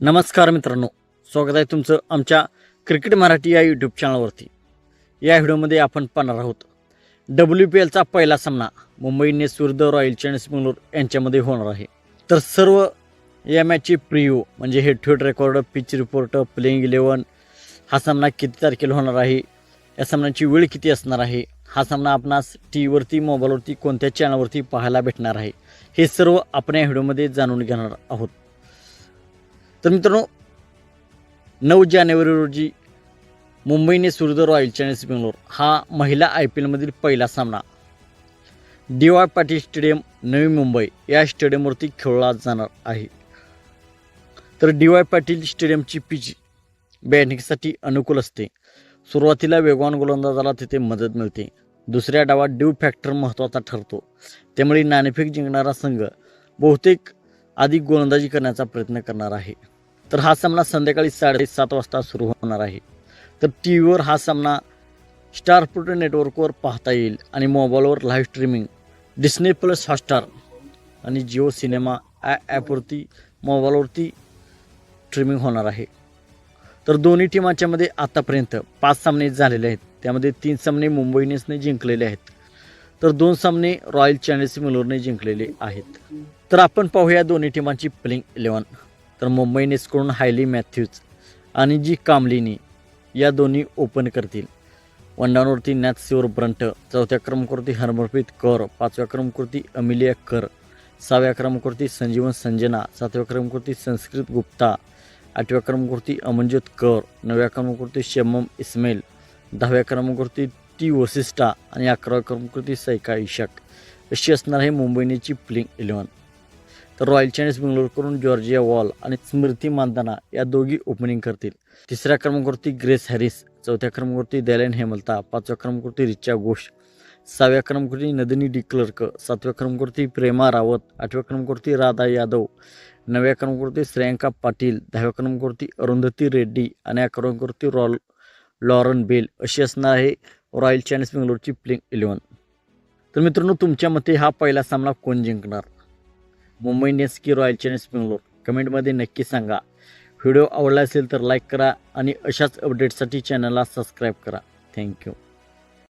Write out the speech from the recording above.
नमस्कार मित्रांनो स्वागत आहे तुमचं आमच्या क्रिकेट मराठी या यूट्यूब चॅनलवरती या व्हिडिओमध्ये आपण पाहणार आहोत डब्ल्यू पी एलचा पहिला सामना मुंबई इंडियन्स विरुद्ध रॉयल चॅलेंजर्स बंगलोर यांच्यामध्ये होणार आहे. तर सर्व या मॅचची प्रिव्ह्यू म्हणजे head to head record pitch report playing eleven हा सामना किती तारखेला होणार आहे या सामन्याची वेळ किती असणार आहे हा सामना आपणास टी व्हीवरती मोबाईलवरती कोणत्या चॅनलवरती पाहायला भेटणार आहे हे सर्व आपण या व्हिडिओमध्ये जाणून घेणार आहोत. तर मित्रांनो नऊ जानेवारी रोजी मुंबईने इंडियन्स रॉयल चॅलेंज बेंगलोर हा महिला आय पी एलमधील पहिला सामना. D Y Patil stadium Navi Mumbai या स्टेडियमवरती खेळला जाणार आहे. तर डी वाय पाटील स्टेडियमची पिच बॅटिंगसाठी अनुकूल असते. सुरुवातीला वेगवान गोलंदाजाला तिथे मदत मिळते. दुसऱ्या डावात ड्यू फॅक्टर महत्त्वाचा ठरतो. त्यामुळे नाणेफेक जिंकणारा संघ बहुतेक अधिक गोलंदाजी करण्याचा प्रयत्न करणार आहे. तर हा सामना संध्याकाळी साडेसात वाजता सुरू होणार आहे. तर टी व्हीवर हा सामना स्टार प्रोटो नेटवर्कवर पाहता येईल आणि मोबाईलवर live streaming Disney plus Hotstar आणि जिओ सिनेमा ॲ ॲपवरती मोबाईलवरती स्ट्रीमिंग होणार आहे. तर दोन्ही टीमांच्यामध्ये आतापर्यंत पाच सामने झालेले आहेत. त्यामध्ये तीन सामने मुंबई इंडियन्सने जिंकलेले आहेत. तर दोन सामने रॉयल चॅलेंजर्स बेंगलोरने जिंकलेले आहेत. तर आपण पाहूया दोन्ही टीमांची प्लेइंग इलेवन तर मुंबई इंडियन्सकडून हायली मॅथ्यूज आणि जी कामलिनी या दोन्ही ओपन करतील. वन डाऊनवरती नॅथसिवर ब्रंट चौथ्या क्रमांकावरती हरमनप्रीत कौर पाचव्या क्रमांकावरती अमिलिया कर सहाव्या क्रमांकावरती संजीवन संजना सातव्या क्रमांकावरती संस्कृत गुप्ता आठव्या क्रमांकावरती अमनज्योत कौर नवव्या क्रमांकावरती शमम इस्माईल दहाव्या क्रमांकावरती टी वसिष्ठा आणि अकराव्या क्रमांकावरती सैका इशक. अशी असणार आहे मुंबईनेची प्लिंग इलेव्हन. इलेवन तर रॉयल चॅलेंज बेंगलोरकडून जॉर्जिया वॉल आणि स्मृती मानदाना या दोघी ओपनिंग करतील. तिसऱ्या क्रमांकावरती ग्रेस हॅरिस चौथ्या क्रमांकावरती दॅलेन हेमलता पाचव्या क्रमांकावरती रिचा घोष सहाव्या क्रमांकावरती नदिनी डी क्लर्क सातव्या क्रमांकावरती प्रेमा रावत आठव्या क्रमांकावरती राधा यादव नव्या क्रमांकावरती श्रेयांका पाटील दहाव्या क्रमांकावरती अरुंधती रेड्डी आणि अकरा क्रमांकावरती रॉल लॉरन बेल. अशी असणार आहे रॉयल चॅलेंजर्स बेंगलोरची प्लेइंग इलेवन तर मित्रांनो तुमच्या मते हा पहिला सामना कोण जिंकणार? मुंबई इंडियन्स की रॉयल चॅलेंजर्स बेंगलोर? कमेंटमध्ये नक्की सांगा. व्हिडिओ आवडला असेल तर लाईक करा आणि अशाच अपडेटसाठी चॅनलला सबस्क्राईब करा. थँक्यू